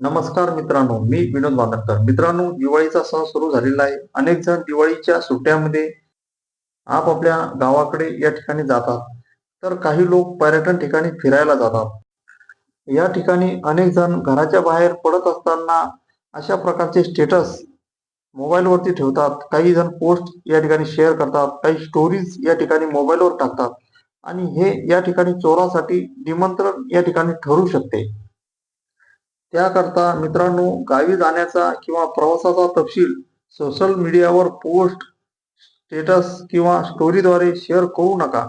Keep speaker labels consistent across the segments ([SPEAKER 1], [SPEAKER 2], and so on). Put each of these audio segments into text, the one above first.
[SPEAKER 1] नमस्कार मित्रांनो मी विनोद बांदरकर मित्रांनो दिवाळीचा सण सुरू झालेला आहे. अनेक जण दिवाळीच्या सुट्ट्यामध्ये आपापल्या गावाकडे या ठिकाणी जातात. तर काही लोक पर्यटन ठिकाणी फिरायला जातात. या ठिकाणी अनेक जण घराच्या बाहेर पडत असताना अशा प्रकारचे स्टेटस मोबाईलवरती ठेवतात. काही जण पोस्ट या ठिकाणी शेअर करतात. काही स्टोरीज या ठिकाणी मोबाईलवर टाकतात. आणि हे या ठिकाणी चोरासाठी निमंत्रण या ठिकाणी ठरू शकते. त्याकरता मित्रांनो गावी जाण्याचा किंवा प्रवासाचा तपशील सोशल मीडियावर पोस्ट स्टेटस किंवा स्टोरीद्वारे शेअर करू नका.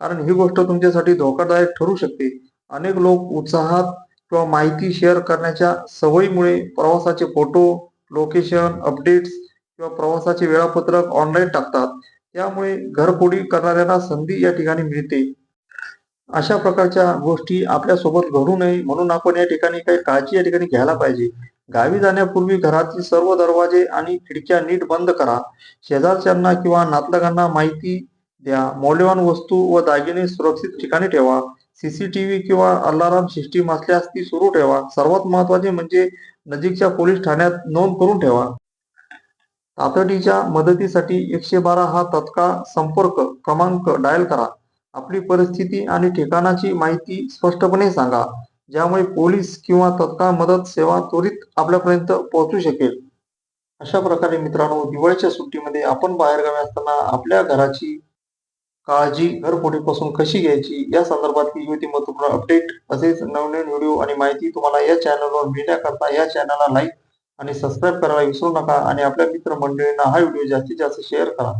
[SPEAKER 1] कारण ही गोष्ट तुमच्यासाठी धोकादायक ठरू शकते. अनेक लोक उत्साहात किंवा माहिती शेअर करण्याच्या सवयीमुळे प्रवासाचे फोटो लोकेशन अपडेट्स किंवा प्रवासाचे वेळापत्रक ऑनलाईन टाकतात. त्यामुळे घरफोडी करणाऱ्यांना संधी या ठिकाणी मिळते. अशा प्रकारच्या गोष्टी आपल्यासोबत घडू नये. म्हणून आपण या ठिकाणी काही काळजी या ठिकाणी घ्यायला पाहिजे. गावी जाण्यापूर्वी घरातील सर्व दरवाजे आणि खिडक्या नीट बंद करा. शेजारच्यांना किंवा नातलगांना माहिती द्या. मौल्यवान वस्तू व दागिने सुरक्षित ठिकाणी ठेवा. सीसीटीव्ही किंवा अलाराम सिस्टीम असल्यास ती सुरू ठेवा. सर्वात महत्त्वाचे म्हणजे नजीकच्या पोलीस ठाण्यात नोंद करून ठेवा. तातडीच्या मदतीसाठी एकशे बारा हा तत्काळ संपर्क क्रमांक डायल करा. आपली परिस्थिती आणि ठिकाणाची माहिती स्पष्टपणे सांगा ज्यामुळे पोलीस किंवा तत्काळ मदत सेवा त्वरित आपल्यापर्यंत पोहोचू शकेल. अशा प्रकारे मित्रांनो दिवाळीच्या सुट्टीमध्ये आपण बाहेरगावी असताना आपल्या घराची काळजी घरपोटीपासून कशी घ्यायची या संदर्भातली युती महत्त्वपूर्ण अपडेट तसेच नवनवीन व्हिडिओ आणि माहिती तुम्हाला या चॅनलवर मिळण्याकरता या चॅनलला लाईक आणि सबस्क्राईब करायला विसरू नका आणि आपल्या मित्रमंडळींना हा व्हिडिओ जास्तीत जास्त शेअर करा.